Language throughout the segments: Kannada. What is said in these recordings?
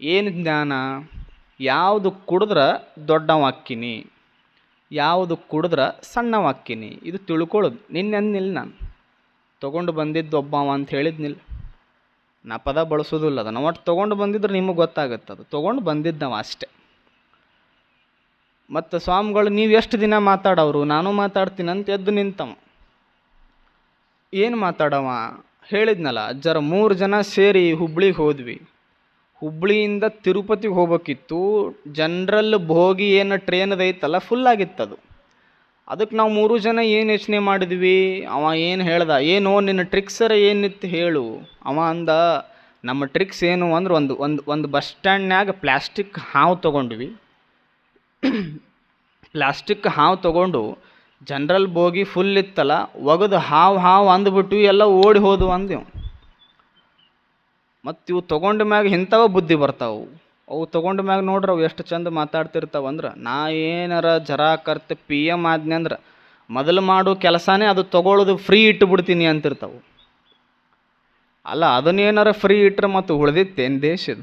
ಏನು ಜ್ಞಾನ? ಯಾವುದು ಕುಡಿದ್ರೆ ದೊಡ್ಡವಾಕ್ಕಿನಿ. ಯಾವುದು ಕುಡಿದ್ರೆ ಸಣ್ಣವಾಕ್ಕಿನಿ. ಇದು ತಿಳ್ಕೊಳ್ಳೋದು. ನಿನ್ನೆ ಅಂದಿಲ್ಲ ನಾನು. ತೊಗೊಂಡು ಬಂದಿದ್ದು ಒಬ್ಬವ ಅಂತ ಹೇಳಿದ್ನಿಲ್ಲ ನಾ ಪದ ಬಳಸೋದಿಲ್ಲ. ಅದನ್ನು ಒಟ್ಟು ತೊಗೊಂಡು ಬಂದಿದ್ರೆ ನಿಮಗೆ ಗೊತ್ತಾಗುತ್ತೆ ಅದು. ತೊಗೊಂಡು ಬಂದಿದ್ದವ ಅಷ್ಟೆ. ಮತ್ತು ಸ್ವಾಮಿಗಳು, ನೀವು ಎಷ್ಟು ದಿನ ಮಾತಾಡೋರು ನಾನು ಮಾತಾಡ್ತೀನಿ ಅಂತ ಎದ್ದು ನಿಂತವ. ಏನು ಮಾತಾಡವ? ಹೇಳಿದ್ನಲ್ಲ, ಜರ ಮೂರು ಜನ ಸೇರಿ ಹುಬ್ಳಿಗೆ ಹೋದ್ವಿ. ಹುಬ್ಳಿಯಿಂದ ತಿರುಪತಿಗೆ ಹೋಗ್ಬೇಕಿತ್ತು ಜನ್ರಲ್ ಭೋಗಿ ಏನು ಟ್ರೈನ್ ಐತಲ್ಲ ಫುಲ್ ಆಗಿತ್ತು ಅದು ಅದಕ್ಕೆ ನಾವು ಮೂರು ಜನ ಏನು ಯೋಚನೆ ಮಾಡಿದ್ವಿ, ಅವ ಏನು ಹೇಳ್ದ, ಏನು ನಿನ್ನ ಟ್ರಿಕ್ಸರ ಏನಿತ್ತು ಹೇಳು. ಅವ ಅಂದ, ನಮ್ಮ ಟ್ರಿಕ್ಸ್ ಏನು ಅಂದ್ರೆ ಒಂದು ಒಂದು ಒಂದು ಬಸ್ ಸ್ಟ್ಯಾಂಡ್ನಾಗ ಪ್ಲ್ಯಾಸ್ಟಿಕ್ ಹಾವು ತೊಗೊಂಡ್ವಿ. ಪ್ಲಾಸ್ಟಿಕ್ ಹಾವು ತೊಗೊಂಡು ಜನ್ರಲ್ ಬೋಗಿ ಫುಲ್ ಇತ್ತಲ್ಲ, ಒಗೆದು ಹಾವು ಹಾವು ಅಂದ್ಬಿಟ್ಟು ಎಲ್ಲ ಓಡಿ ಹೋದವು ಅಂದೆವು ಮತ್ತು ಇವು ತೊಗೊಂಡ ಮ್ಯಾಗ ಇಂಥವ ಬುದ್ಧಿ ಬರ್ತಾವು. ಅವು ತೊಗೊಂಡ ಮ್ಯಾಗ ನೋಡ್ರಿ ಅವು ಎಷ್ಟು ಚಂದ ಮಾತಾಡ್ತಿರ್ತಾವೆ ಅಂದ್ರೆ, ನಾ ಏನಾರ ಜರಾ ಕರ್ತ ಪಿ ಎಂ ಆದ್ನೆ ಅಂದ್ರೆ, ಮೊದಲು ಮಾಡೋ ಕೆಲಸನೇ ಅದು ತೊಗೊಳ್ಳೋದು ಫ್ರೀ ಇಟ್ಟುಬಿಡ್ತೀನಿ ಅಂತಿರ್ತಾವೆ. ಅಲ್ಲ ಅದನ್ನೇನಾರ ಫ್ರೀ ಇಟ್ಟರೆ ಮತ್ತು ಉಳಿದಿತ್ತೇನು ದೇಶದ?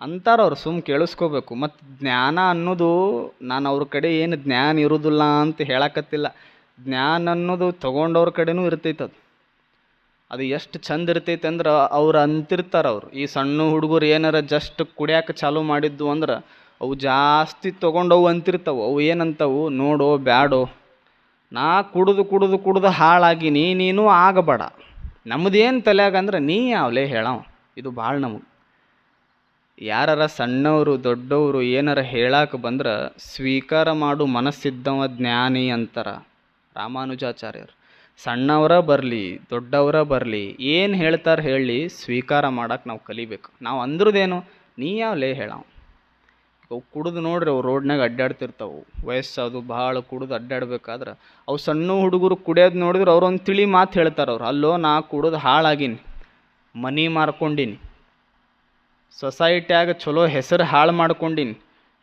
ಅಂತಾರೆ ಅವ್ರು ಸುಮ್ಮ ಕೇಳಿಸ್ಕೋಬೇಕು. ಮತ್ತು ಜ್ಞಾನ ಅನ್ನೋದು ನಾನು ಅವ್ರ ಕಡೆ ಏನು ಜ್ಞಾನ ಇರೋದಿಲ್ಲ ಅಂತ ಹೇಳಕತ್ತಿಲ್ಲ. ಜ್ಞಾನ ಅನ್ನೋದು ತೊಗೊಂಡವ್ರ ಕಡೆನೂ ಇರ್ತೈತದು ಅದು ಎಷ್ಟು ಚಂದ ಇರ್ತೈತೆ ಅಂದ್ರೆ ಅವ್ರು ಅಂತಿರ್ತಾರೆ ಅವ್ರು. ಈ ಸಣ್ಣ ಹುಡುಗರು ಏನಾರ ಜಸ್ಟ್ ಕುಡಿಯಾಕ ಚಾಲೂ ಮಾಡಿದ್ದು ಅಂದ್ರೆ ಅವು ಜಾಸ್ತಿ ತೊಗೊಂಡವು ಅಂತಿರ್ತಾವೆ. ಅವು ಏನಂತವು? ನೋಡೋ, ಬ್ಯಾಡೋ. ನಾ ಕುಡಿದು ಕುಡಿದು ಕುಡಿದು ಹಾಳಾಗಿನಿ ನೀನು ಆಗಬೇಡ. ನಮ್ಮದೇನು ತಲೆಯಾಗ ಅಂದ್ರೆ ನೀ ಯಾವಲೇ ಹೇಳವ. ಇದು ಭಾಳ ನಮಗೆ. ಯಾರಾರ ಸಣ್ಣವರು, ದೊಡ್ಡವರು ಏನಾರ ಹೇಳಕ್ಕೆ ಬಂದ್ರೆ ಸ್ವೀಕಾರ ಮಾಡು ಮನಸ್ಸಿದ್ದವ ಜ್ಞಾನಿ ಅಂತಾರ ರಾಮಾನುಜಾಚಾರ್ಯರು. ಸಣ್ಣವರ ಬರಲಿ, ದೊಡ್ಡವರ ಬರಲಿ, ಏನು ಹೇಳ್ತಾರೆ ಹೇಳಿ ಸ್ವೀಕಾರ ಮಾಡಕ್ಕೆ ನಾವು ಕಲಿಬೇಕು. ನಾವು ಅಂದ್ರದೇನು, ನೀ ಯಾವ್ಲೇ ಹೇಳಾವ ಅವು. ಕುಡಿದು ನೋಡ್ರಿ ಅವು ರೋಡ್ನಾಗ ಅಡ್ಡಾಡ್ತಿರ್ತಾವೆ ವಯಸ್ಸದು ಭಾಳ ಕುಡಿದು ಅಡ್ಡಾಡ್ಬೇಕಾದ್ರೆ ಅವು ಸಣ್ಣ ಹುಡುಗರು ಕುಡಿಯೋದು ನೋಡಿದ್ರೆ ಅವ್ರು ಒಂದು ತಿಳಿ ಮಾತು ಹೇಳ್ತಾರೆ ಅವ್ರು. ಅಲ್ಲೋ, ನಾ ಕುಡಿದು ಹಾಳಾಗೀನಿ, ಮನಿ ಮಾರ್ಕೊಂಡಿನಿ, ಸೊಸೈಟ್ಯಾಗ ಚಲೋ ಹೆಸರು ಹಾಳು ಮಾಡ್ಕೊಂಡಿನಿ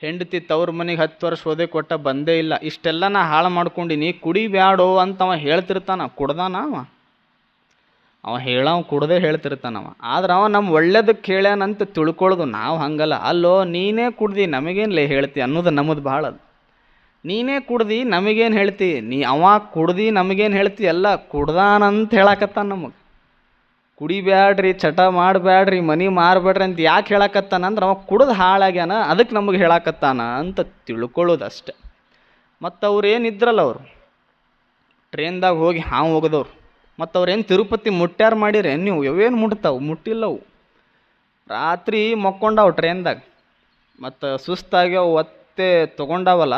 ಹೆಂಡತಿ ತವ್ರ ಮನೆಗೆ ಹತ್ತು ವರ್ಷ ಓದೆ ಕೊಟ್ಟ ಬಂದೇ ಇಲ್ಲ. ಇಷ್ಟೆಲ್ಲ ನಾ ಹಾಳು ಮಾಡ್ಕೊಂಡಿನಿ ಕುಡಿಬ್ಯಾಡೋ ಅಂತ ಅವ ಹೇಳ್ತಿರ್ತಾನ. ಕುಡ್ದಾನ ಅವ? ಅವ ಹೇಳವ ಕುಡ್ದೇ ಹೇಳ್ತಿರ್ತಾನವ ಆದ್ರೆ ಅವ ನಮ್ಮ ಒಳ್ಳೇದಕ್ಕೆ ಹೇಳ್ಯಾನಂತ ತಿಳ್ಕೊಳ್ಳೋದು ನಾವು ಹಂಗಲ್ಲ. ಅಲ್ಲೋ, ನೀನೇ ಕುಡ್ದು, ನಮಗೇನು ಹೇಳ್ತಿ ಅನ್ನೋದು ನಮ್ಮದು ಭಾಳ ಅದು. ನೀನೇ ಕುಡ್ದಿ, ನಮಗೇನು ಹೇಳ್ತಿ? ನೀ ಅವ ಕುಡ್ದಿ, ನಮಗೇನು ಹೇಳ್ತಿ? ಎಲ್ಲ ಕುಡ್ದಾನಂತ ಹೇಳಕತ್ತಾನ ನಮಗೆ. ಕುಡಿಬ್ಯಾಡ್ರಿ, ಚಟ ಮಾಡಬ್ಯಾಡ್ರಿ, ಮನಿ ಮಾರಬೇಡ್ರಿ ಅಂತ ಯಾಕೆ ಹೇಳಕತ್ತಾನ ಅಂದ್ರೆ ಅವ ಕುಡ್ದು ಹಾಳಾಗ್ಯಾನ ಅದಕ್ಕೆ ನಮಗೆ ಹೇಳಕತ್ತಾನ ಅಂತ ತಿಳ್ಕೊಳ್ಳೋದು ಅಷ್ಟೆ ಮತ್ತು ಅವ್ರು ಏನಿದ್ರಲ್ಲ ಅವರು? ಟ್ರೈನ್ದಾಗ ಹೋಗಿ ಹಾವು ಹೋಗದವ್ರು. ಮತ್ತು ಅವ್ರೇನು ತಿರುಪತಿ ಮುಟ್ಟ್ಯಾರ ಮಾಡಿರಿ, ನೀವು ಯಾವೇನು ಮುಟ್ತಾವು? ಮುಟ್ಟಿಲ್ಲವು. ರಾತ್ರಿ ಮಕ್ಕೊಂಡವು ಟ್ರೈನ್ದಾಗ. ಮತ್ತು ಸುಸ್ತಾಗ್ಯಾವ, ಒತ್ತೆ ತೊಗೊಂಡವಲ್ಲ,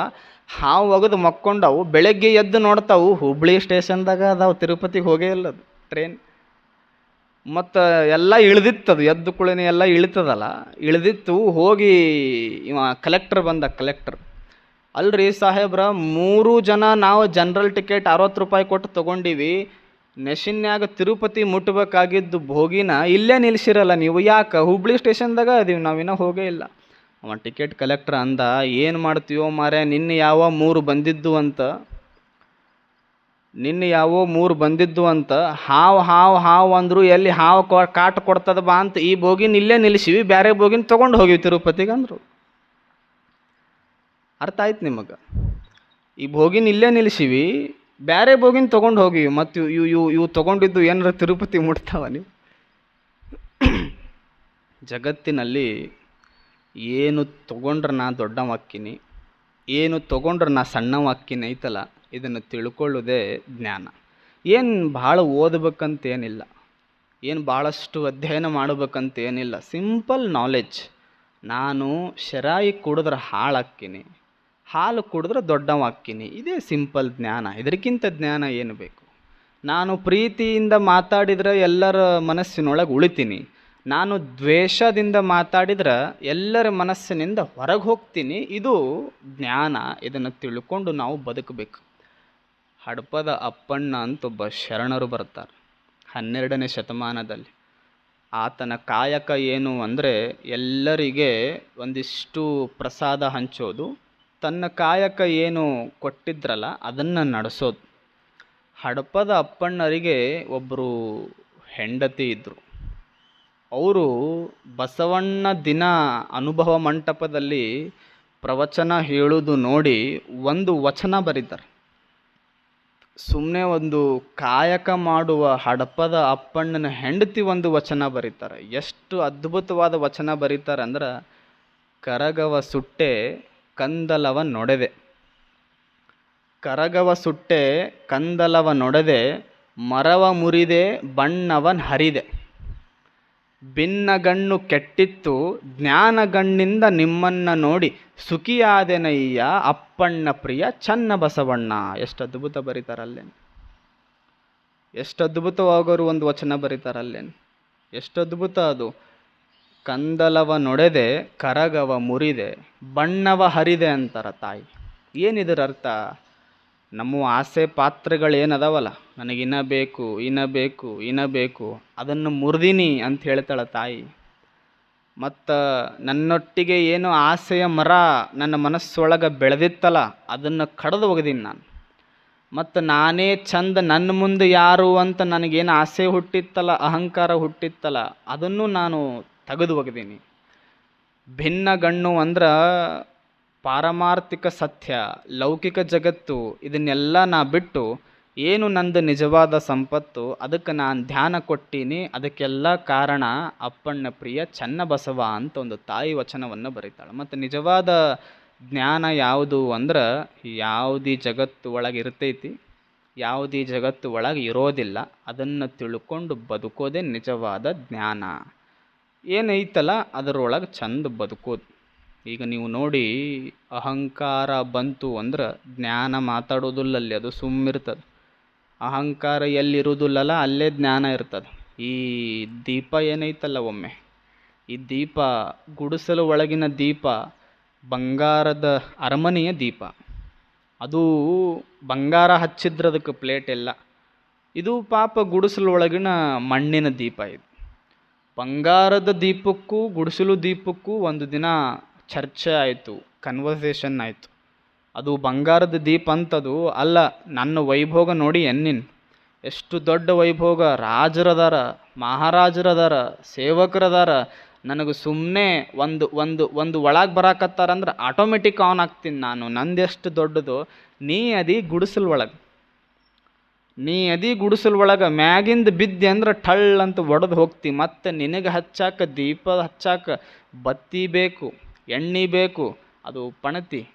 ಹಾವು ಒಗದು ಮಕ್ಕೊಂಡವು, ಬೆಳಗ್ಗೆ ಎದ್ದು ನೋಡ್ತಾವು, ಹುಬ್ಳಿ ಸ್ಟೇಷನ್ದಾಗ ಅದಾವು, ತಿರುಪತಿಗೆ ಹೋಗೇ ಇಲ್ಲ ಟ್ರೈನ್. ಮತ್ತು ಎಲ್ಲ ಇಳ್ದಿತ್ತದು. ಎದ್ದ ಕುಳಿನ ಎಲ್ಲ ಇಳಿತದಲ್ಲ. ಇಳಿದಿತ್ತು, ಹೋಗಿ ಇವ ಕಲೆಕ್ಟರ್ ಬಂದ ಕಲೆಕ್ಟರ್ ಅಲ್ರಿ ಸಾಹೇಬ್ರ, ಮೂರು ಜನ ನಾವು ಜನರಲ್ ಟಿಕೆಟ್ ಅರವತ್ತು ರೂಪಾಯಿ ಕೊಟ್ಟು ತಗೊಂಡೀವಿ. ನೆಶಿನ್ಯಾಗ ತಿರುಪತಿ ಮುಟ್ಬೇಕಾಗಿದ್ದು ಭೋಗಿನ ಇಲ್ಲೇ ನಿಲ್ಸಿರಲ್ಲ ನೀವು. ಯಾಕೆ? ಹುಬ್ಳಿ ಸ್ಟೇಷನ್ದಾಗ ಅದೀವಿ ನಾವಿನ್ನೂ ಹೋಗೇ ಇಲ್ಲ. ಅವ ಟಿಕೆಟ್ ಕಲೆಕ್ಟರ್ ಅಂದ, ಏನು ಮಾಡ್ತೀವೋ ಮಾರ್ರೆ, ನಿನ್ನೆ ಯಾವ ಮೂರು ಬಂದಿದ್ದು ಅಂತ. ನಿನ್ನೆ ಯಾವೋ ಮೂರು ಬಂದಿದ್ದು ಅಂತ, ಹಾವು ಹಾವು ಹಾವು ಅಂದರು ಎಲ್ಲಿ ಹಾವು ಕಾಟ ಕೊಡ್ತದ ಬಾ ಅಂತ ಈ ಬೋಗಿನ ಇಲ್ಲೇ ನಿಲ್ಲಿಸಿವಿ ಬೇರೆ ಬೋಗಿನ ತೊಗೊಂಡು ಹೋಗಿವಿ ತಿರುಪತಿಗೆ ಅಂದರು. ಅರ್ಥ ಆಯ್ತು ನಿಮಗೆ? ಈ ಬೋಗಿನ ಇಲ್ಲೇ ನಿಲ್ಲಿಸಿವಿ ಬೇರೆ ಬೋಗಿನ ತೊಗೊಂಡು ಹೋಗಿವಿ, ಮತ್ತು ಇವು ಇವು ಇವು ತೊಗೊಂಡಿದ್ದು ಏನಾರ ತಿರುಪತಿ ಮುಟ್ತಾವ ನೀವು? ಜಗತ್ತಿನಲ್ಲಿ ಏನು ತೊಗೊಂಡ್ರೆ ನಾ ದೊಡ್ಡವಾಕ್ಕಿನಿ ಏನು ತೊಗೊಂಡ್ರೆ ನಾ ಸಣ್ಣವಾಕ್ಕಿನಿ ಐತಲ್ಲ ಇದನ್ನು ತಿಳ್ಕೊಳ್ಳೋದೇ ಜ್ಞಾನ. ಏನು ಭಾಳ ಓದಬೇಕಂತೇನಿಲ್ಲ, ಏನು ಭಾಳಷ್ಟು ಅಧ್ಯಯನ ಮಾಡಬೇಕಂತೇನಿಲ್ಲ, ಸಿಂಪಲ್ ನಾಲೆಜ್ ನಾನು ಶರಾಯಿ ಕುಡಿದ್ರೆ ಹಾಳಾಕ್ತೀನಿ ಹಾಲು ಕುಡಿದ್ರೆ ದೊಡ್ಡವಾಕ್ತೀನಿ ಇದೇ ಸಿಂಪಲ್ ಜ್ಞಾನ. ಇದಕ್ಕಿಂತ ಜ್ಞಾನ ಏನು ಬೇಕು? ನಾನು ಪ್ರೀತಿಯಿಂದ ಮಾತಾಡಿದರೆ ಎಲ್ಲರ ಮನಸ್ಸಿನೊಳಗೆ ಉಳಿತೀನಿ. ನಾನು ದ್ವೇಷದಿಂದ ಮಾತಾಡಿದ್ರೆ ಎಲ್ಲರ ಮನಸ್ಸಿನಿಂದ ಹೊರಗೆ ಹೋಗ್ತೀನಿ. ಇದು ಜ್ಞಾನ. ಇದನ್ನು ತಿಳ್ಕೊಂಡು ನಾವು ಬದುಕಬೇಕು. ಹಡಪದ ಅಪ್ಪಣ್ಣ ಅಂತ ಒಬ್ಬ ಶರಣರು ಬರ್ತಾರೆ. ಹನ್ನೆರಡನೇ ಶತಮಾನದಲ್ಲಿ. ಆತನ ಕಾಯಕ ಏನು ಅಂದರೆ ಎಲ್ಲರಿಗೆ ಒಂದಿಷ್ಟು ಪ್ರಸಾದ ಹಂಚೋದು. ತನ್ನ ಕಾಯಕ ಏನು ಕೊಟ್ಟಿದ್ರಲ್ಲ ಅದನ್ನು ನಡೆಸೋದು. ಹಡಪದ ಅಪ್ಪಣ್ಣರಿಗೆ ಒಬ್ಬರು ಹೆಂಡತಿ ಇದ್ದರು ಅವರು ಬಸವಣ್ಣ ದಿನ ಅನುಭವ ಮಂಟಪದಲ್ಲಿ ಪ್ರವಚನ ಹೇಳೋದು ನೋಡಿ ಒಂದು ವಚನ ಬರೀತಾರೆ. ಸುಮ್ಮನೆ ಒಂದು ಕಾಯಕ ಮಾಡುವ ಹಡಪದ ಅಪ್ಪಣ್ಣನ ಹೆಂಡತಿ ಒಂದು ವಚನ ಬರೀತಾರೆ. ಎಷ್ಟು ಅದ್ಭುತವಾದ ವಚನ ಬರೀತಾರೆ ಅಂದ್ರೆ, ಕರಗವ ಸುಟ್ಟೆ ಕಂದಲವ ನೊಡೆದೆ. ಕರಗವ ಸುಟ್ಟೆ ಕಂದಲವ ನೊಡೆದೆ, ಮರವ ಮುರಿದೆ ಬಣ್ಣವನ್ ಹರಿದೆ. ಭಿನ್ನಗಣ್ಣು ಕೆಟ್ಟಿತ್ತು, ಜ್ಞಾನಗಣ್ಣಿಂದ ನಿಮ್ಮನ್ನ ನೋಡಿ ಸುಖಿಯಾದೆನಯ್ಯ, ಅಪ್ಪಣ್ಣ ಪ್ರಿಯ ಚನ್ನ ಬಸವಣ್ಣ ಎಷ್ಟು ಅದ್ಭುತ ಬರೀತಾರಲ್ಲೇನು? ಎಷ್ಟು ಅದ್ಭುತವಾಗೋರು ಒಂದು ವಚನ ಬರೀತಾರಲ್ಲೇನು? ಎಷ್ಟು ಅದ್ಭುತ ಅದು? ಕಂದಲವ ನೊಡೆದೆ, ಕರಗವ ಮುರಿದೆ, ಬಣ್ಣವ ಹರಿದೆ ಅಂತಾರ ತಾಯಿ. ಏನಿದರ ಅರ್ಥ ನಮ್ಮ ಆಸೆ ಪಾತ್ರಗಳೇನದಾವಲ್ಲ? ನನಗೆ ಇನ್ನ ಬೇಕು ಇನ್ನ ಬೇಕು ಇನ್ನ ಬೇಕು. ಅದನ್ನು ಮುರಿದೀನಿ ಅಂತ ಹೇಳ್ತಾಳೆ ತಾಯಿ. ಮತ್ತು ನನ್ನೊಟ್ಟಿಗೆ ಏನು ಆಸೆಯ ಮರ ನನ್ನ ಮನಸ್ಸೊಳಗೆ ಬೆಳೆದಿತ್ತಲ್ಲ, ಅದನ್ನು ಕಡ್ದು ಒಗ್ದೀನಿ ನಾನು. ಮತ್ತು ನಾನೇ ಚಂದ ನನ್ನ ಮುಂದೆ ಯಾರು ಅಂತ ನನಗೇನು ಆಸೆ ಹುಟ್ಟಿತ್ತಲ್ಲ, ಅಹಂಕಾರ ಹುಟ್ಟಿತ್ತಲ್ಲ, ಅದನ್ನು ನಾನು ತೆಗೆದು ಒಗ್ದೀನಿ. ಭಿನ್ನ ಗಣ್ಣು ಅಂದ್ರೆ ಪಾರಮಾರ್ಥಿಕ ಸತ್ಯ, ಲೌಕಿಕ ಜಗತ್ತು ಇದನ್ನೆಲ್ಲ ನಾ ಬಿಟ್ಟು ಏನು ನಂದು ನಿಜವಾದ ಸಂಪತ್ತು ಅದಕ್ಕೆ ನಾನು ಧ್ಯಾನ ಕೊಟ್ಟೀನಿ, ಅದಕ್ಕೆಲ್ಲ ಕಾರಣ ಅಪ್ಪಣ್ಣ ಪ್ರಿಯ ಚನ್ನಬಸವ ಅಂತ ಒಂದು ತಾಯಿ ವಚನವನ್ನು ಬರೀತಾಳೆ. ಮತ್ತು ನಿಜವಾದ ಜ್ಞಾನ ಯಾವುದು ಅಂದ್ರೆ ಯಾವುದೀ ಜಗತ್ತು ಒಳಗೆ ಇರ್ತೈತಿ, ಯಾವುದೇ ಜಗತ್ತು ಒಳಗೆ ಇರೋದಿಲ್ಲ, ಅದನ್ನು ತಿಳ್ಕೊಂಡು ಬದುಕೋದೇ ನಿಜವಾದ ಜ್ಞಾನ. ಏನೈತಲ್ಲ ಅದರೊಳಗೆ ಚಂದ ಬದುಕೋದು. ಈಗ ನೀವು ನೋಡಿ ಅಹಂಕಾರ ಬಂತು ಅಂದ್ರೆ ಜ್ಞಾನ ಮಾತಾಡೋದಿಲ್ಲಲ್ಲಿ, ಅದು ಸುಮ್ಮಿರ್ತದೆ. ಅಹಂಕಾರ ಎಲ್ಲಿರುವುದಿಲ್ಲಲ್ಲ ಅಲ್ಲೇ ಜ್ಞಾನ ಇರ್ತದೆ. ಈ ದೀಪ ಏನೈತಲ್ಲ ಒಮ್ಮೆ? ಈ ದೀಪ, ಗುಡಿಸಲು ಒಳಗಿನ ದೀಪ, ಬಂಗಾರದ ಅರಮನೆಯ ದೀಪ. ಅದು ಬಂಗಾರ ಹಚ್ಚಿದ್ರದಕ್ಕೆ ಪ್ಲೇಟ್ ಎಲ್ಲ ಇದು ಪಾಪ ಗುಡಿಸಲು ಒಳಗಿನ ಮಣ್ಣಿನ ದೀಪ ಇದು. ಬಂಗಾರದ ದೀಪಕ್ಕೂ, ಗುಡಿಸಲು ದೀಪಕ್ಕೂ ಒಂದು ದಿನ ಚರ್ಚೆ ಆಯಿತು ಕನ್ವರ್ಸೇಷನ್ ಆಯಿತು. ಅದು ಬಂಗಾರದ ದೀಪ ಅಂತದು ಅಲ್ಲ, ನನ್ನ ವೈಭೋಗ ನೋಡಿ ಎನ್ನಿನ್. ಎಷ್ಟು ದೊಡ್ಡ ವೈಭೋಗ, ರಾಜರದಾರ, ಮಹಾರಾಜರದಾರ, ಸೇವಕರದಾರ. ನನಗೆ ಸುಮ್ಮನೆ ಒಂದು ಒಂದು ಒಂದು ಒಳಗೆ ಬರಾಕತ್ತಾರಂದ್ರೆ ಆಟೋಮೆಟಿಕ್ ಆನ್ ಆಗ್ತೀನಿ ನಾನು. ನಂದೆಷ್ಟು ದೊಡ್ಡದು? ನೀ ಅದಿ ಗುಡಿಸಲ್ ಒಳಗೆ. ನೀ ಅದಿ ಗುಡಿಸಲ್ ಒಳಗೆ ಮ್ಯಾಗಿಂದ ಬಿದ್ದೆ ಅಂದ್ರೆ ಠಳ್ ಅಂತ ಒಡೆದು ಹೋಗ್ತಿ. ಮತ್ತು ನಿನಗೆ ಹಚ್ಚಾಕ ದೀಪ ಹಚ್ಚಾಕ ಬತ್ತಿ ಬೇಕು. ಎಣ್ಣೆ ಬೇಕು, ಅದು ಪಣತಿ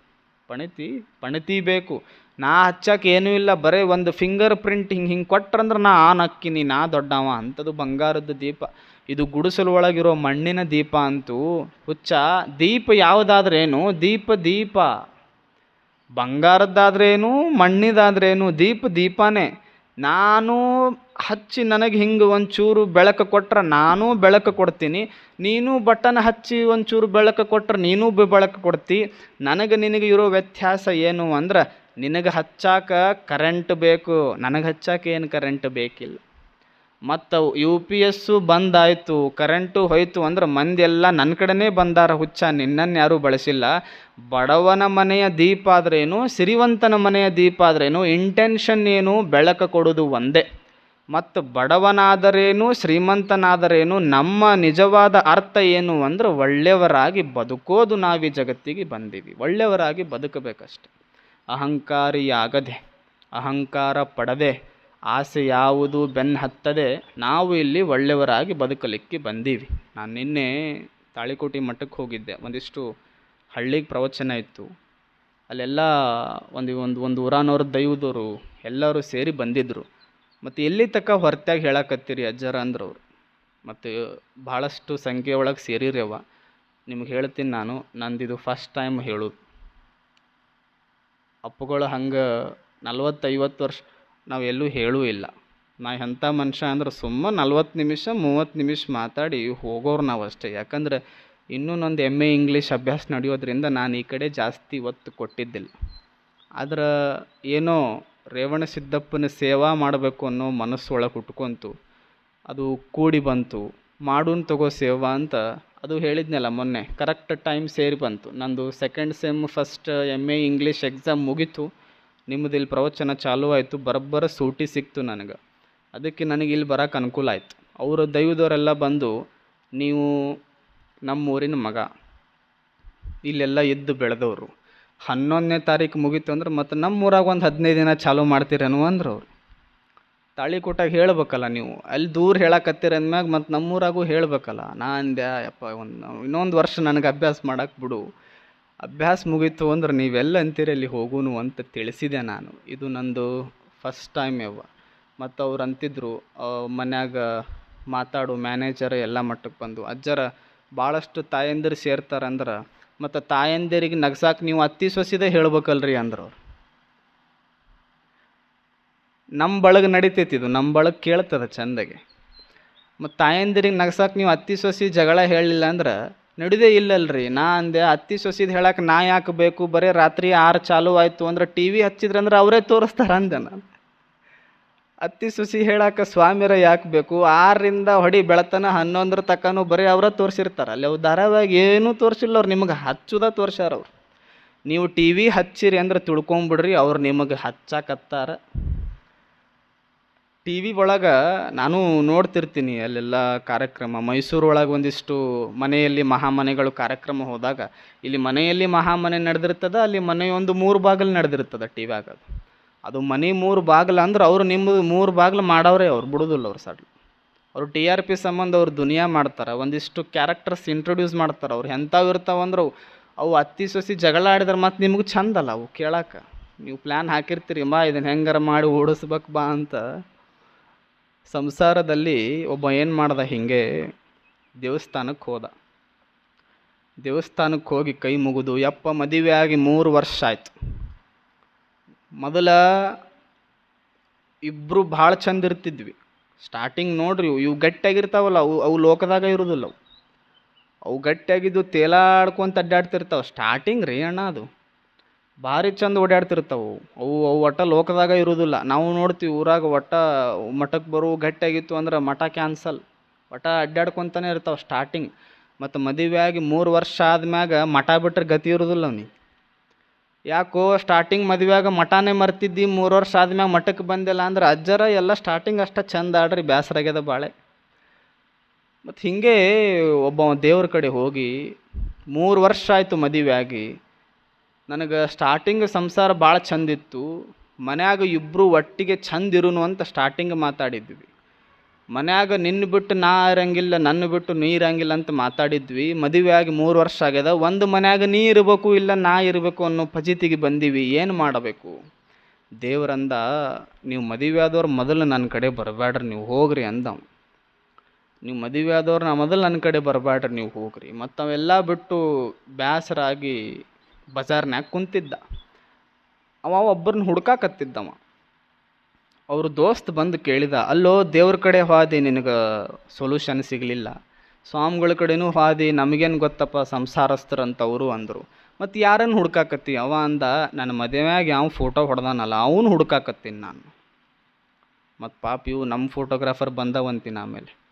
ಪಣತಿ ಪಣತಿ ಬೇಕು. ನಾ ಹಚ್ಚಕ್ಕೆ ಏನೂ ಇಲ್ಲ, ಬರೀ ಒಂದು ಫಿಂಗರ್ ಪ್ರಿಂಟ್ ಹಿಂಗೆ ಹಿಂಗೆ ಕೊಟ್ರಂದ್ರೆ ನಾ ಆನ್ ಅಕ್ಕಿನಿ ನಾ ದೊಡ್ಡವ ಅಂಥದ್ದು ಬಂಗಾರದ ದೀಪ. ಇದು ಗುಡಿಸಲು ಒಳಗಿರೋ ಮಣ್ಣಿನ ದೀಪ ಅಂತೂ. ಹುಚ್ಚ, ದೀಪ ಯಾವುದಾದ್ರೇನು, ದೀಪ ದೀಪ. ಬಂಗಾರದ್ದಾದ್ರೇನು, ಮಣ್ಣಿದಾದ್ರೇನು, ದೀಪ, ದೀಪನೇ. ನಾನು ಹಚ್ಚಿ ನನಗೆ ಹಿಂಗೆ ಒಂಚೂರು ಬೆಳಕು ಕೊಟ್ರೆ ನಾನು ಬೆಳಕು ಕೊಡ್ತೀನಿ. ನೀನು ಬಟನ್ ಹಚ್ಚಿ ಒಂಚೂರು ಬೆಳಕು ಕೊಟ್ರೆ ನೀನು ಬಿ ಬೆಳಕು ಕೊಡ್ತಿ. ನನಗೆ ನಿನಗೆ ಇರೋ ವ್ಯತ್ಯಾಸ ಏನು ಅಂದ್ರೆ ನಿನಗೆ ಹಚ್ಚಾಕ ಕರೆಂಟ್ ಬೇಕು. ನನಗೆ ಹಚ್ಚಾಕ ಏನು ಕರೆಂಟ್ ಬೇಕಿಲ್ಲ. ಮತ್ತು ಯು ಪಿ ಎಸ್ಸು ಬಂದಾಯಿತು, ಕರೆಂಟು ಹೋಯಿತು ಅಂದ್ರೆ ಮಂದಿ ಎಲ್ಲ ನನ್ನ ಕಡೆನೇ ಬಂದಾರ ಹುಚ್ಚ, ನಿನ್ನನ್ನು ಯಾರೂ ಬಳಸಿಲ್ಲ. ಬಡವನ ಮನೆಯ ದೀಪ ಆದ್ರೇನು, ಸಿರಿವಂತನ ಮನೆಯ ದೀಪ ಆದ್ರೇನು ಇಂಟೆನ್ಷನ್ ಏನು ಬೆಳಕು ಕೊಡೋದು ಒಂದೇ. ಮತ್ತು ಬಡವನಾದರೇನು, ಶ್ರೀಮಂತನಾದರೇನು, ನಮ್ಮ ನಿಜವಾದ ಅರ್ಥ ಏನು ಅಂದ್ರೆ ಒಳ್ಳೆಯವರಾಗಿ ಬದುಕೋದು ನಾವೀ ಜಗತ್ತಿಗೆ ಬಂದೀವಿ. ಒಳ್ಳೆಯವರಾಗಿ ಬದುಕಬೇಕಷ್ಟೆ. ಅಹಂಕಾರಿಯಾಗದೆ, ಅಹಂಕಾರ ಪಡದೆ ಆಸೆ ಯಾವುದು ಬೆನ್ನು ಹತ್ತದೆ, ನಾವು ಇಲ್ಲಿ ಒಳ್ಳೆಯವರಾಗಿ ಬದುಕಲಿಕ್ಕೆ ಬಂದೀವಿ. ನಾನು ನಿನ್ನೆ ತಾಳಿಕೋಟಿ ಮಠಕ್ಕೆ ಹೋಗಿದ್ದೆ. ಒಂದಿಷ್ಟು ಹಳ್ಳಿಗೆ ಪ್ರವಚನ ಇತ್ತು. ಅಲ್ಲೆಲ್ಲ ಒಂದು ಒಂದು ಒಂದು ಊರಾನವ್ರ ದೈವದವರು ಎಲ್ಲರೂ ಸೇರಿ ಬಂದಿದ್ದರು ಮತ್ತು ಎಲ್ಲಿ ತಕ್ಕ ಹೊರತಾಗಿ ಹೇಳಕತ್ತೀರಿ ಅಜ್ಜರ ಅಂದ್ರು ಅವ್ರು ಮತ್ತು ಭಾಳಷ್ಟು ಸಂಖ್ಯೆ ಒಳಗೆ ಸೇರಿರವ ನಿಮ್ಗೆ ಹೇಳ್ತೀನಿ ನಾನು, ನಂದಿದು ಫಸ್ಟ್ ಟೈಮ್ ಹೇಳೋದು. ಅಪ್ಪುಗಳು ಹಂಗೆ ನಲ್ವತ್ತೈವತ್ತು ವರ್ಷ ನಾವು ಎಲ್ಲೂ ಹೇಳೂ ಇಲ್ಲ. ನಾ ಎಂಥ ಮನುಷ್ಯ ಅಂದ್ರೆ ಸುಮ್ಮ ನಲ್ವತ್ತು ನಿಮಿಷ, ಮೂವತ್ತು ನಿಮಿಷ ಮಾತಾಡಿ ಹೋಗೋರು ನಾವು ಅಷ್ಟೇ ಯಾಕಂದ್ರೆ ಇನ್ನೂ ನಂದು ಎಂ ಎ ಇಂಗ್ಲೀಷ್ ಅಭ್ಯಾಸ ನಡೆಯೋದ್ರಿಂದ ನಾನು ಈ ಕಡೆ ಜಾಸ್ತಿ ಒತ್ತು ಕೊಟ್ಟಿದ್ದಿಲ್ಲ. ಆದ್ರೆ ಏನೋ ರೇವಣ ಸಿದ್ದಪ್ಪನ ಸೇವಾ ಮಾಡಬೇಕು ಅನ್ನೋ ಮನಸ್ಸು ಒಳಗೆ ಹುಟ್ಕೊಂತು. ಅದು ಕೂಡಿ ಬಂತು. ಮಾಡೂನ್ ತಗೋ ಸೇವಾ ಅಂತ ಅದು ಹೇಳಿದ್ನಲ್ಲ ಮೊನ್ನೆ. ಕರೆಕ್ಟ್ ಟೈಮ್ ಸೇರಿ ಬಂತು. ನಂದು second sem first M A English exam ಮುಗೀತು. ನಿಮ್ಮದು ಇಲ್ಲಿ ಪ್ರವಚನ ಚಾಲೂ ಆಯಿತು, ಬರಬ್ಬರ ಸೂಟಿ ಸಿಕ್ತು ನನಗೆ. ಅದಕ್ಕೆ ನನಗೆ ಇಲ್ಲಿ ಬರೋಕೆ ಅನುಕೂಲ ಆಯಿತು. ಅವರು ದೈವದವರೆಲ್ಲ ಬಂದು, ನೀವು ನಮ್ಮೂರಿನ ಮಗ. ಇಲ್ಲೆಲ್ಲ ಎದ್ದು ಬೆಳೆದವರು. ಹನ್ನೊಂದನೇ ತಾರೀಕು ಮುಗೀತು ಅಂದ್ರೆ ಮತ್ತು ನಮ್ಮೂರಾಗ ಒಂದು ಹದಿನೈದು ದಿನ ಚಾಲೂ ಮಾಡ್ತೀರೇನು ಅಂದ್ರು ಅವ್ರು. ತಾಳಿ ಕೊಟ್ಟಾಗ ಹೇಳ್ಬೇಕಲ್ಲ ನೀವು. ಅಲ್ಲಿ ದೂರ ಹೇಳಕತ್ತೀರ ಅಂದ್ಮ್ಯಾಗ ಮತ್ತು ನಮ್ಮೂರಾಗೂ ಹೇಳ್ಬೇಕಲ್ಲ. ನಾ ಅಂದ್ಯಾ, ಯಪ್ಪ, ಒಂದು, ಇನ್ನೊಂದು ವರ್ಷ ನನಗೆ ಅಭ್ಯಾಸ ಮಾಡಕ್ಕೆ ಬಿಡು. ಅಭ್ಯಾಸ ಮುಗೀತು ಅಂದ್ರೆ ನೀವೆಲ್ಲ ಅಂತೀರಿ ಅಲ್ಲಿ ಹೋಗುನು ಅಂತ ತಿಳಿಸಿದೆ ನಾನು. ಇದು ನಂದು ಫಸ್ಟ್ ಟೈಮ್ ಯಾವ ಮತ್ತು ಅವ್ರು ಅಂತಿದ್ರು ಮನ್ಯಾಗ ಮಾತಾಡು ಮ್ಯಾನೇಜರ್ ಎಲ್ಲ ಮಟ್ಟಕ್ಕೆ ಬಂದು. ಅಜ್ಜರ ಭಾಳಷ್ಟು ತಾಯಂದಿರು ಸೇರ್ತಾರಂದ್ರೆ ಮತ್ತು ತಾಯಂದಿರಿಗೆ ನಗ್ಸಾಕೆ ನೀವು ಅತ್ತಿ ಸೊಸಿದೆ ಹೇಳ್ಬೇಕಲ್ರಿ ಅಂದ್ರು ಅವ್ರು. ನಮ್ಮ ಬಳಗ ನಡಿತೈತಿ ಇದು ನಮ್ಮ ಬಳಗ ಕೇಳ್ತದೆ ಚಂದಾಗೆ. ಮತ್ತು ತಾಯಂದಿರಿಗೆ ನಗ್ಸಾಕೆ ನೀವು ಅತ್ತಿ ಸೊಸಿ ಜಗಳ ಹೇಳಿಲ್ಲ ಅಂದ್ರೆ ನಡಿದೇ ಇಲ್ಲಲ್ರಿ. ನಾ ಅಂದೆ, ಅತ್ತಿ ಸೊಸಿದು ಹೇಳಕ್ಕೆ ನಾ ಯಾಕೆ ಬೇಕು? ಬರೀ ರಾತ್ರಿ ಆರು ಚಾಲು ಆಯಿತು ಅಂದ್ರೆ ಟಿ ವಿ ಹಚ್ಚಿದ್ರೆ ಅಂದ್ರೆ ಅವರೇ ತೋರಿಸ್ತಾರೆ ಅಂದೆ ನಾನು. ಅತ್ತಿ ಸೊಸಿ ಹೇಳಕ್ಕೆ ಸ್ವಾಮಿರ ಯಾಕೆ ಬೇಕು? ಆರರಿಂದ ಹೊಡಿ ಬೆಳತನ ಹನ್ನೊಂದರ ತಕನು ಬರೀ ಅವರ ತೋರಿಸಿರ್ತಾರೆ. ಅಲ್ಲಿ ಅವು ಧಾರಾವಾಹಿ ಏನೂ ತೋರಿಸಿಲ್ಲ ಅವ್ರು, ನಿಮಗೆ ಹಚ್ಚುದ ತೋರ್ಸ್ಯಾರ ಅವ್ರು. ನೀವು ಟಿ ವಿ ಹಚ್ಚಿರಿ ಅಂದ್ರೆ ತಿಳ್ಕೊಂಬಿಡ್ರಿ, ಅವ್ರು ನಿಮಗೆ ಹಚ್ಚಾಕತ್ತಾರ. ಟಿ ವಿ ಒಳಗೆ ನಾನು ನೋಡ್ತಿರ್ತೀನಿ ಅಲ್ಲೆಲ್ಲ ಕಾರ್ಯಕ್ರಮ. ಮೈಸೂರು ಒಳಗೆ ಒಂದಿಷ್ಟು ಮನೆಯಲ್ಲಿ ಮಹಾಮನೆಗಳು ಕಾರ್ಯಕ್ರಮ ಹೋದಾಗ ಇಲ್ಲಿ ಮನೆಯಲ್ಲಿ ಮಹಾಮನೆ ನಡೆದಿರ್ತದೆ, ಅಲ್ಲಿ ಮನೆಯೊಂದು ಮೂರು ಬಾಗಿಲು ನಡೆದಿರ್ತದೆ ಟಿ ವ್ಯಾಗ ಅದು ಮನೆ ಮೂರು ಬಾಗಿಲು ಅಂದ್ರೆ ಅವ್ರು ನಿಮ್ಮದು ಮೂರು ಬಾಗಿಲು ಮಾಡವ್ರೆ, ಅವ್ರು ಬಿಡೋದಿಲ್ಲ ಅವ್ರು ಸಡ್ಲು. ಅವರು ಟಿ ಆರ್ ಪಿ ಸಂಬಂಧ ಅವ್ರು ದುನಿಯಾ ಮಾಡ್ತಾರೆ, ಒಂದಿಷ್ಟು ಕ್ಯಾರೆಕ್ಟರ್ಸ್ ಇಂಟ್ರೊಡ್ಯೂಸ್ ಮಾಡ್ತಾರೆ, ಅವ್ರು ಎಂಥವು ಇರ್ತಾವಂದ್ರೆ ಅವು ಅತ್ತಿ ಸೊಸಿ ಜಗಳ ಆಡಿದ್ರೆ ಮತ್ತು ನಿಮ್ಗೆ ಚಂದಲ್ಲ ಅವು ಕೇಳಕ್ಕೆ ನೀವು ಪ್ಲ್ಯಾನ್ ಹಾಕಿರ್ತೀರಿ, ಬಾ ಇದನ್ನು ಹೆಂಗಾರ ಮಾಡಿ ಓಡಿಸ್ಬೇಕು ಬಾ ಅಂತ. ಸಂಸಾರದಲ್ಲಿ ಒಬ್ಬ ಏನು ಮಾಡ್ದ ಹಿಂಗೆ ದೇವಸ್ಥಾನಕ್ಕೆ ಹೋದ. ದೇವಸ್ಥಾನಕ್ಕೆ ಹೋಗಿ ಕೈ ಮುಗಿದು, ಯಪ್ಪ ಮದುವೆ ಆಗಿ ಮೂರು ವರ್ಷ ಆಯಿತು. ಮೊದಲ ಇಬ್ಬರು ಭಾಳ ಚಂದ ಇರ್ತಿದ್ವಿ. ಸ್ಟಾರ್ಟಿಂಗ್ ನೋಡ್ರಿ, ಇವು ಇವು ಗಟ್ಟಿಯಾಗಿರ್ತಾವಲ್ಲ, ಅವು ಅವು ಲೋಕದಾಗ ಇರೋದಿಲ್ಲ ಅವು. ಅವು ಗಟ್ಟಿಯಾಗಿದ್ದು ತೇಲಾಡ್ಕೊಂತ ಅಡ್ಡಾಡ್ತಿರ್ತಾವೆ. ಸ್ಟಾರ್ಟಿಂಗ್ ರೀ ಅಣ್ಣ ಅದು. ಭಾರಿ ಚಂದ ಓಡಾಡ್ತಿರ್ತಾವು ಅವು ಅವು ಒಟ್ಟ ಲೋಕದಾಗ ಇರೋದಿಲ್ಲ ನಾವು ನೋಡ್ತೀವಿ ಊರಾಗ ಒಟ್ಟ ಮಠಕ್ಕೆ ಬರುವು ಗಟ್ಟಿಯಾಗಿತ್ತು ಅಂದ್ರೆ ಮಠ ಕ್ಯಾನ್ಸಲ್ ಒಟ್ಟ ಅಡ್ಡಾಡ್ಕೊತಾನೆ ಇರ್ತಾವೆ ಸ್ಟಾರ್ಟಿಂಗ್ ಮತ್ತು ಮದುವೆ ಆಗಿ ಮೂರು ವರ್ಷ ಆದ್ಮ್ಯಾಗ ಮಠ ಬಿಟ್ಟರೆ ಗತಿ ಇರೋದಿಲ್ಲ ಅವ್ನಿಗೆ. ಯಾಕೋ ಸ್ಟಾರ್ಟಿಂಗ್ ಮದುವೆಯಾಗ ಮಠನೇ ಮರ್ತಿದ್ದಿ, ಮೂರು ವರ್ಷ ಆದ್ಮ್ಯಾಗ ಮಠಕ್ಕೆ ಬಂದಿಲ್ಲ ಅಂದ್ರೆ ಅಜ್ಜರ ಎಲ್ಲ ಸ್ಟಾರ್ಟಿಂಗ್ ಅಷ್ಟ ಚಂದ ಆಡ್ರಿ ಬೇಸರಾಗ್ಯದ ಬಾಳೆ. ಮತ್ತು ಹಿಂಗೆ ಒಬ್ಬ ದೇವ್ರ ಕಡೆ ಹೋಗಿ ಮೂರು ವರ್ಷ ಆಯಿತು ಮದುವೆ ನನಗೆ ಸ್ಟಾರ್ಟಿಂಗ್ ಸಂಸಾರ ಭಾಳ ಚಂದಿತ್ತು ಮನ್ಯಾಗ ಇಬ್ಬರು ಒಟ್ಟಿಗೆ ಚಂದ ಇರುನು ಅಂತ ಸ್ಟಾರ್ಟಿಂಗ್ ಮಾತಾಡಿದ್ವಿ. ಮನ್ಯಾಗ ನಿನ್ನ ಬಿಟ್ಟು ನಾ ಇರಂಗಿಲ್ಲ, ನನ್ನ ಬಿಟ್ಟು ನೀ ಇರಂಗಿಲ್ಲ ಅಂತ ಮಾತಾಡಿದ್ವಿ. ಮದುವೆ ಆಗಿ ಮೂರು ವರ್ಷ ಆಗ್ಯದ. ಒಂದು ಮನ್ಯಾಗ ನೀ ಇರಬೇಕು ಇಲ್ಲ ನಾ ಇರಬೇಕು ಅನ್ನೋ ಫಜಿತಿಗೆ ಬಂದೀವಿ. ಏನು ಮಾಡಬೇಕು? ದೇವರಂದ ನೀವು ಮದುವೆ ಆದವ್ರು ಮೊದಲು ನನ್ನ ಕಡೆ ಬರಬೇಡ್ರಿ ನೀವು ಹೋಗ್ರಿ ಅಂದ. ನೀವು ಮದುವೆ ಆದವ್ರು ನಾ ಮೊದಲು ನನ್ನ ಕಡೆ ಬರಬೇಡ್ರಿ ನೀವು ಹೋಗ್ರಿ ಮತ್ತು ಅವೆಲ್ಲ ಬಿಟ್ಟು ಬೇಸರಾಗಿ ಬಜಾರ್ನ್ಯಾಗ ಕುಂತಿದ್ದ. ಅವ ಒಬ್ಬರನ್ನ ಹುಡ್ಕಾಕತ್ತಿದ್ದವ. ಅವ್ರ ದೋಸ್ತ್ ಬಂದು ಕೇಳಿದ, ಅಲ್ಲೋ, ದೇವ್ರ ಕಡೆ ಹಾದಿ, ನಿನಗೆ ಸೊಲ್ಯೂಷನ್ ಸಿಗಲಿಲ್ಲ. ಸ್ವಾಮಿಗಳ ಕಡೆನೂ ಹಾದಿ, ನಮಗೇನು ಗೊತ್ತಪ್ಪ ಸಂಸಾರಸ್ಥರಂತವರು ಅಂದರು. ಮತ್ತು ಯಾರನ್ನು ಹುಡ್ಕಾಕತ್ತಿ? ಅವ ಅಂದ, ನನ್ನ ಮದುವೆಯಾಗಿ ಯಾವ ಫೋಟೋ ಹೊಡೆದಾನಲ್ಲ, ಅವನು ಹುಡ್ಕಾಕತ್ತೀನಿ ನಾನು. ಮತ್ತು ಪಾಪ ಇವು ನಮ್ಮ ಫೋಟೋಗ್ರಾಫರ್ ಬಂದವಂತೀನಿ ಆಮೇಲೆ.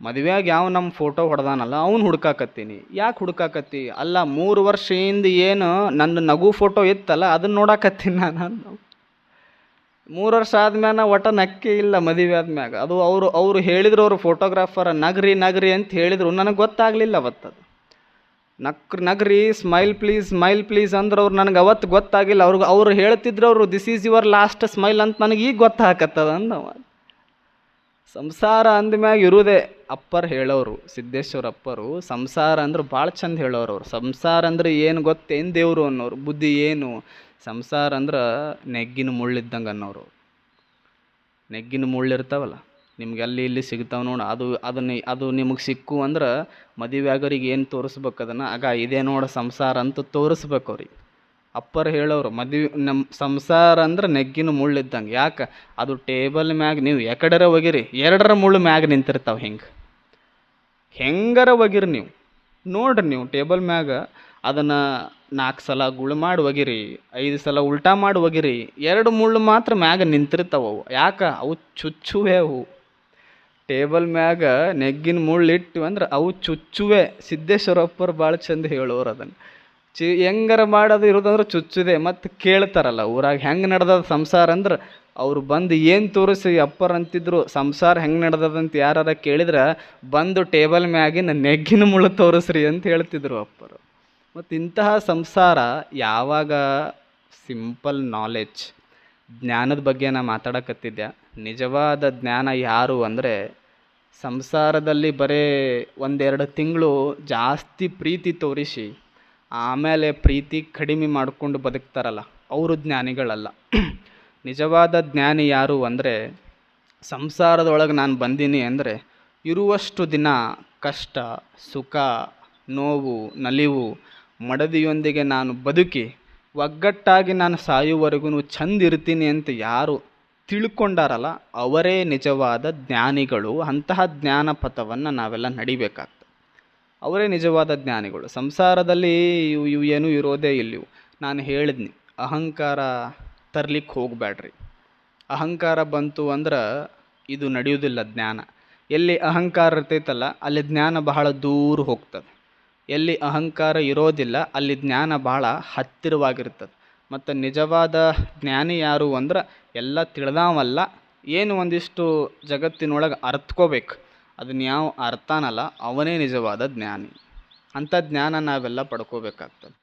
ಮದುವೆಯಾಗ ಯಾವ ನಮ್ಮ ಫೋಟೋ ಹೊಡೆದಾನಲ್ಲ, ಅವ್ನು ಹುಡ್ಕಾಕತ್ತೀನಿ. ಯಾಕೆ ಹುಡ್ಕಾಕತ್ತಿ? ಅಲ್ಲ, ಮೂರು ವರ್ಷ ಹಿಂದೆ ಏನು ನನ್ನ ನಗು ಫೋಟೋ ಇತ್ತಲ್ಲ ಅದನ್ನ ನೋಡಾಕತ್ತೀನಿ ನಾನು. ಮೂರು ವರ್ಷ ಆದ್ಮ್ಯಾಗ ಒಟ್ಟ ನಕ್ಕಿ ಇಲ್ಲ ಮದುವೆ ಆದ್ಮ್ಯಾಗ. ಅದು ಅವರು ಅವರು ಹೇಳಿದ್ರು ಅವರು ಫೋಟೋಗ್ರಾಫರ್ ನಗ್ರಿ ನಗ್ರಿ ಅಂತ ಹೇಳಿದ್ರು. ನನಗೆ ಗೊತ್ತಾಗಲಿಲ್ಲ ಅವತ್ತದು ನಕ್ರ, ನಗ್ರಿ ಸ್ಮೈಲ್ ಪ್ಲೀಸ್ ಸ್ಮೈಲ್ ಪ್ಲೀಸ್ ಅಂದ್ರೆ ಅವ್ರು ನನಗೆ ಅವತ್ತು ಗೊತ್ತಾಗಿಲ್ಲ ಅವ್ರಿಗೆ, ಅವ್ರು ಹೇಳ್ತಿದ್ರು ಅವರು this is your last smile ಅಂತ ನನಗೆ ಈಗ ಗೊತ್ತಾಗತ್ತದ ಅಂದವ ಸಂಸಾರ ಅಂದಮ್ಯಾಗ ಇರುವುದೇ ಅಪ್ಪರ್ ಹೇಳೋರು ಸಿದ್ದೇಶ್ವರ ಅಪ್ಪರು ಸಂಸಾರ ಅಂದ್ರೆ ಭಾಳ ಚಂದ ಹೇಳೋರು ಅವ್ರು. ಸಂಸಾರ ಅಂದ್ರೆ ಏನು ಗೊತ್ತೇನು ದೇವರು ಅನ್ನೋರು, ಬುದ್ಧಿ ಏನು? ಸಂಸಾರ ಅಂದ್ರೆ ನೆಗ್ಗಿನ ಮುಳ್ಳಿದ್ದಂಗೆ ಅನ್ನೋರು. ನೆಗ್ಗಿನ ಮುಳ್ಳಿರ್ತಾವಲ್ಲ ನಿಮ್ಗೆ ಅಲ್ಲಿ ಇಲ್ಲಿ ಸಿಗ್ತಾವೆ ನೋಡಿ, ಅದು, ಅದನ್ನ, ಅದು ನಿಮಗೆ ಸಿಕ್ಕು ಅಂದ್ರೆ ಮದುವೆ ಆಗೋರಿಗೆ ಏನು ತೋರಿಸ್ಬೇಕು ಅದನ್ನು? ಆಗ ಇದೇ ನೋಡು ಸಂಸಾರ ಅಂತ ತೋರಿಸ್ಬೇಕು ಅವ್ರಿಗೆ. ಅಪ್ಪರು ಹೇಳೋರು, ಮದುವೆ ನಮ್ಮ ಸಂಸಾರ ಅಂದ್ರೆ ನೆಗ್ಗಿನ ಮುಳ್ಳು ಇದ್ದಂಗೆ. ಯಾಕೆ? ಅದು ಟೇಬಲ್ ಮ್ಯಾಗ, ನೀವು ಎಕಡರ ಒಗಿರಿ, ಎರಡರ ಮುಳ್ಳು ಮ್ಯಾಗ ನಿಂತಿರ್ತಾವೆ ಹಿಂಗೆ. ಹೆಂಗಾರ ಒಗಿರಿ ನೀವು? ನೋಡ್ರಿ ನೀವು, ಟೇಬಲ್ ಮ್ಯಾಗ ಅದನ್ನು ನಾಲ್ಕು ಸಲ ಗುಳು ಮಾಡಿ ಒಗಿರಿ, ಐದು ಸಲ ಉಲ್ಟಾ ಮಾಡಿ ಒಗಿರಿ, ಎರಡು ಮುಳ್ಳು ಮಾತ್ರ ಮ್ಯಾಗ ನಿಂತಿರ್ತಾವೆ ಅವು. ಯಾಕೆ? ಅವು ಚುಚ್ಚುವೆ ಅವು. ಟೇಬಲ್ ಮ್ಯಾಗ ನೆಗ್ಗಿನ ಮುಳ್ಳು ಇಟ್ಟು ಅಂದ್ರೆ ಅವು ಚುಚ್ಚುವೆ. ಸಿದ್ದೇಶ್ವರಪ್ಪರು ಭಾಳ ಚಂದ ಹೇಳೋರು ಅದನ್ನು ಚಿ ಹೆಂಗಾರ ಮಾಡೋದು ಇರೋದಂದ್ರೆ ಚುಚ್ಚುದೆ, ಮತ್ತು ಕೇಳ್ತಾರಲ್ಲ ಊರಾಗ ಹೆಂಗೆ ನಡ್ದದ ಸಂಸಾರ ಅಂದ್ರೆ ಅವ್ರು ಬಂದು ಏನು ತೋರಿಸಿ ಅಪ್ಪರ್ ಅಂತಿದ್ರು, ಸಂಸಾರ ಹೆಂಗೆ ನಡ್ದದಂತ ಯಾರಾರ ಕೇಳಿದ್ರೆ, ಬಂದು ಟೇಬಲ್ ಮ್ಯಾಗಿನ ನೆಗ್ಗಿನ ಮುಳ್ಳು ತೋರಿಸ್ರಿ ಅಂತ ಹೇಳ್ತಿದ್ರು ಅಪ್ಪರು. ಮತ್ತು ಇಂತಹ ಸಂಸಾರ ಯಾವಾಗ ಸಿಂಪಲ್ ನಾಲೆಜ್ ಜ್ಞಾನದ ಬಗ್ಗೆ ನಾ ಮಾತಾಡಕತ್ತಿದ್ದೆ. ನಿಜವಾದ ಜ್ಞಾನ ಯಾರು ಅಂದರೆ ಸಂಸಾರದಲ್ಲಿ ಬರೇ ಒಂದೆರಡು ತಿಂಗಳು ಜಾಸ್ತಿ ಪ್ರೀತಿ ತೋರಿಸಿ ಆಮೇಲೆ ಪ್ರೀತಿ ಕಡಿಮೆ ಮಾಡಿಕೊಂಡು ಬದುಕ್ತಾರಲ್ಲ, ಅವರು ಜ್ಞಾನಿಗಳಲ್ಲ. ನಿಜವಾದ ಜ್ಞಾನಿ ಯಾರು ಅಂದರೆ, ಸಂಸಾರದೊಳಗೆ ನಾನು ಬಂದೀನಿ ಅಂದರೆ, ಇರುವಷ್ಟು ದಿನ ಕಷ್ಟ, ಸುಖ, ನೋವು, ನಲಿವು, ಮಡದಿಯೊಂದಿಗೆ ನಾನು ಬದುಕಿ, ಒಗ್ಗಟ್ಟಾಗಿ ನಾನು ಸಾಯುವವರೆಗೂ ಚಂದ ಇರ್ತೀನಿ ಅಂತ ಯಾರು ತಿಳ್ಕೊಂಡಾರಲ್ಲ, ಅವರೇ ನಿಜವಾದ ಜ್ಞಾನಿಗಳು. ಅಂತಹ ಜ್ಞಾನ ಪಥವನ್ನು ನಾವೆಲ್ಲ ನಡಿಬೇಕಾಗ್ತದೆ. ಅವರೇ ನಿಜವಾದ ಜ್ಞಾನಿಗಳು. ಸಂಸಾರದಲ್ಲಿ ಇವು ಇವು ಏನೂ ಇರೋದೇ ಇಲ್ಲಿವು ನಾನು ಹೇಳಿದ್ನಿ, ಅಹಂಕಾರ ತರ್ಲಿಕ್ಕೆ ಹೋಗಬೇಡ್ರಿ ಅಹಂಕಾರ ಬಂತು ಅಂದ್ರೆ ಇದು ನಡೆಯುವುದಿಲ್ಲ ಜ್ಞಾನ. ಎಲ್ಲಿ ಅಹಂಕಾರ ಇರ್ತೈತಲ್ಲ, ಅಲ್ಲಿ ಜ್ಞಾನ ಬಹಳ ದೂರ ಹೋಗ್ತದೆ. ಎಲ್ಲಿ ಅಹಂಕಾರ ಇರೋದಿಲ್ಲ, ಅಲ್ಲಿ ಜ್ಞಾನ ಬಹಳ ಹತ್ತಿರವಾಗಿರ್ತದೆ. ಮತ್ತು ನಿಜವಾದ ಜ್ಞಾನಿ ಯಾರು ಅಂದ್ರೆ, ಎಲ್ಲ ತಿಳಿದಾವಲ್ಲ, ಏನು ಒಂದಿಷ್ಟು ಜಗತ್ತಿನೊಳಗೆ ಅರ್ಥಕೋಬೇಕು ಅದನ್ನ ಯಾವ ಅರ್ಥನಲ್ಲ ಅವನೇ ನಿಜವಾದ ಜ್ಞಾನಿ. ಅಂಥ ಜ್ಞಾನ ನಾವೆಲ್ಲ ಪಡ್ಕೋಬೇಕಾಗ್ತದೆ.